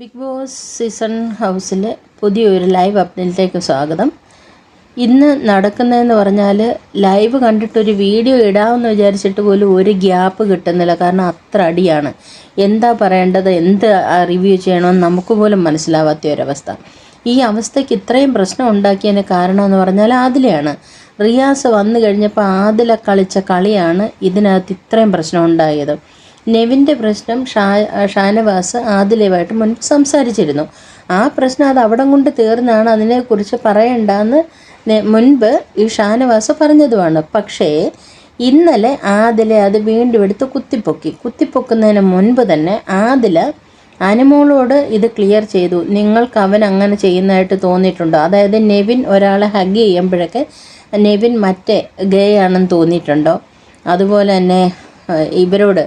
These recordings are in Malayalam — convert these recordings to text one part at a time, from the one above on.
ബിഗ് ബോസ് സീസൺ ഹൗസിലെ പുതിയൊരു ലൈവ് അപ്ഡേറ്റിലേക്ക് സ്വാഗതം. ഇന്ന് നടക്കുന്നതെന്ന് പറഞ്ഞാൽ ലൈവ് കണ്ടിട്ടൊരു വീഡിയോ ഇടാമെന്ന് വിചാരിച്ചിട്ട് പോലും ഒരു ഗ്യാപ്പ് കിട്ടുന്നില്ല. കാരണം അത്ര അടിയാണ്. എന്താ പറയേണ്ടത്? എന്ത് റിവ്യൂ ചെയ്യണമെന്ന് നമുക്ക് പോലും മനസ്സിലാവാത്ത ഒരവസ്ഥ. ഈ അവസ്ഥയ്ക്ക് ഇത്രയും പ്രശ്നം ഉണ്ടാക്കിയതിന് കാരണം എന്ന് പറഞ്ഞാൽ ആദിലയാണ്. റിയാസ് വന്നു കഴിഞ്ഞപ്പോൾ ആദില കളിച്ച കളിയാണ് ഇതിനകത്ത് ഇത്രയും പ്രശ്നം ഉണ്ടായത്. നെവിന്റെ പ്രശ്നം ഷാ ഷാനവാസ് ആദിലയുമായിട്ട് മുൻപ് സംസാരിച്ചിരുന്നു. ആ പ്രശ്നം അത് അവിടം കൊണ്ട് തീർന്നാണ് അതിനെക്കുറിച്ച് പറയണ്ടെന്ന് മുൻപ് ഈ ഷാനവാസ് പറഞ്ഞതുമാണ്. പക്ഷേ ഇന്നലെ ആദില അത് വീണ്ടും എടുത്ത് കുത്തിപ്പൊക്കി. കുത്തിപ്പൊക്കുന്നതിന് മുൻപ് തന്നെ ആദില അനുമോളോട് ഇത് ക്ലിയർ ചെയ്തു. നിങ്ങൾക്ക് അവൻ അങ്ങനെ ചെയ്യുന്നതായിട്ട് തോന്നിയിട്ടുണ്ടോ? അതായത് നെവിൻ ഒരാളെ ഹഗ് ചെയ്യുമ്പോഴൊക്കെ നെവിൻ മറ്റേ ഗേ ആണെന്ന് തോന്നിയിട്ടുണ്ടോ? അതുപോലെ തന്നെ ഇവരോട്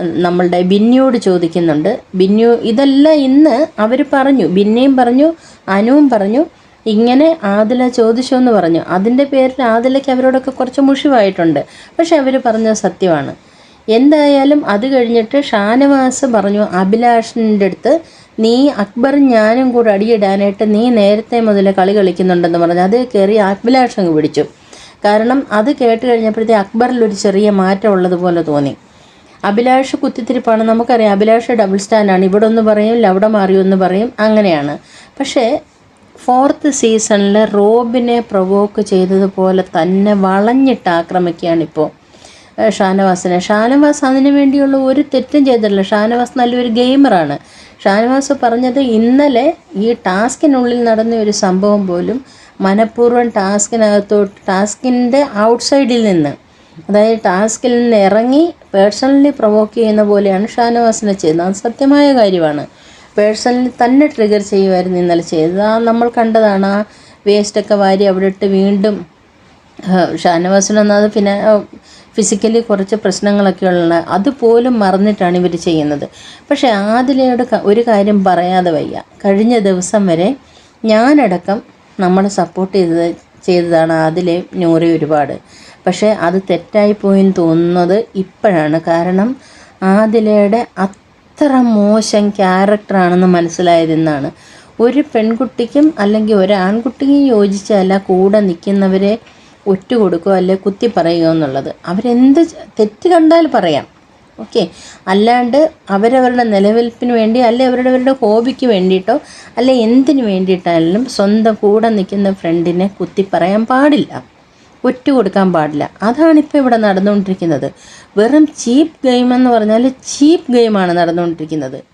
നമ്മളുടെ ബിന്നിയോട് ചോദിക്കുന്നുണ്ട്. ബിന്നു ഇതെല്ലാം ഇന്ന് അവർ പറഞ്ഞു. ബിന്നയും പറഞ്ഞു അനുവും പറഞ്ഞു ഇങ്ങനെ ആദില ചോദിച്ചു എന്ന് പറഞ്ഞു. അതിന്റെ പേരിൽ ആദിലയ്ക്ക് അവരോടൊക്കെ കുറച്ച് മുഷിവായിട്ടുണ്ട്. പക്ഷെ അവർ പറഞ്ഞ സത്യമാണ്. എന്തായാലും അത് കഴിഞ്ഞിട്ട് ഷാനവാസ് പറഞ്ഞു അഭിലാഷിന്റെ അടുത്ത് നീ അക്ബറും ഞാനും കൂടെ അടിയിടാനായിട്ട് നീ നേരത്തെ മുതൽ കളി കളിക്കുന്നുണ്ടെന്ന് പറഞ്ഞു. അത് കയറി അഭിലാഷ് അങ്ങ് പിടിച്ചു. കാരണം അത് കേട്ട് കഴിഞ്ഞപ്പോഴത്തേ അക്ബറിൽ ഒരു ചെറിയ മാറ്റം ഉള്ളതുപോലെ തോന്നി. അഭിലാഷ് കുത്തിത്തിരിപ്പാണ് നമുക്കറിയാം. അഭിലാഷ് ഡബിൾ സ്റ്റാൻഡാണ് ഇവിടെ ഒന്ന് പറയും അവിടെ മാറി പറയും അങ്ങനെയാണ്. പക്ഷേ ഫോർത്ത് സീസണിൽ റോബിനെ പ്രൊവോക്ക് ചെയ്തതുപോലെ തന്നെ വളഞ്ഞിട്ട് ആക്രമിക്കുകയാണ് ഇപ്പോൾ ഷാനവാസിനെ. ഷാനവാസ് അതിനു വേണ്ടിയുള്ള ഒരു തെറ്റും ചെയ്തിട്ടില്ല. ഷാനവാസ് നല്ലൊരു ഗെയിമറാണ് ഷാനവാസ് പറഞ്ഞത് ഇന്നലെ ഈ ടാസ്കിനുള്ളിൽ നടന്ന ഒരു സംഭവം പോലും മനഃപൂർവം ടാസ്കിനകത്തോട്ട് ടാസ്കിന്റെ ഔട്ട്സൈഡിൽ നിന്ന് അതായത് ടാസ്കിൽ നിന്ന് ഇറങ്ങി പേഴ്സണലി പ്രൊവോക്ക് ചെയ്യുന്ന പോലെയാണ് ഷാനവാസിനെ ചെയ്തത്. അത് സത്യമായ കാര്യമാണ്. പേഴ്സണലി തന്നെ ട്രിഗർ ചെയ്യുമായിരുന്നു ഇന്നലെ ചെയ്തത്. ആ നമ്മൾ കണ്ടതാണ് ആ വേസ്റ്റൊക്കെ വാരി അവിടെ ഇട്ട് വീണ്ടും ഷാനവാസിനൊന്നത് പിന്നെ ഫിസിക്കലി കുറച്ച് പ്രശ്നങ്ങളൊക്കെ ഉള്ള അതുപോലും മറന്നിട്ടാണ് ഇവർ ചെയ്യുന്നത്. പക്ഷേ ആദിലയോട് ഒരു കാര്യം പറയാതെ വയ്യ. കഴിഞ്ഞ ദിവസം വരെ ഞാനടക്കം നമ്മളെ സപ്പോർട്ട് ചെയ്തത് ചെയ്തതാണ് ആദിലെ നൂറി ഒരുപാട്. പക്ഷേ അത് തെറ്റായി എന്ന് തോന്നുന്നത് ഇപ്പോഴാണ്. കാരണം ആദിലയുടെ അത്ര മോശം ക്യാരക്ടറാണെന്ന് മനസ്സിലായതെന്നാണ്. ഒരു പെൺകുട്ടിക്കും അല്ലെങ്കിൽ ഒരു ആൺകുട്ടിക്കും യോജിച്ചല്ല കൂടെ നിൽക്കുന്നവരെ ഒറ്റ കൊടുക്കുക അല്ലെ കുത്തി പറയുക എന്നുള്ളത്. അവരെന്ത് തെറ്റ് കണ്ടാൽ പറയാം. ഓക്കെ? അല്ലാണ്ട് അവരവരുടെ നിലനിൽപ്പിന് വേണ്ടി അല്ലെ അവരുടെ ഹോബിക്ക് വേണ്ടിയിട്ടോ അല്ലെ എന്തിനു വേണ്ടിയിട്ടായാലും സ്വന്തം കൂടെ നിൽക്കുന്ന ഫ്രണ്ടിനെ കുത്തി പറയാൻ പാടില്ല. ഒറ്റ കൊടുക്കാൻ പാടില്ല. അതാണിപ്പോൾ ഇവിടെ നടന്നുകൊണ്ടിരിക്കുന്നത്. വെറും ചീപ്പ് ഗെയിം എന്ന് പറഞ്ഞാൽ ചീപ്പ് ഗെയിമാണ് നടന്നുകൊണ്ടിരിക്കുന്നത്.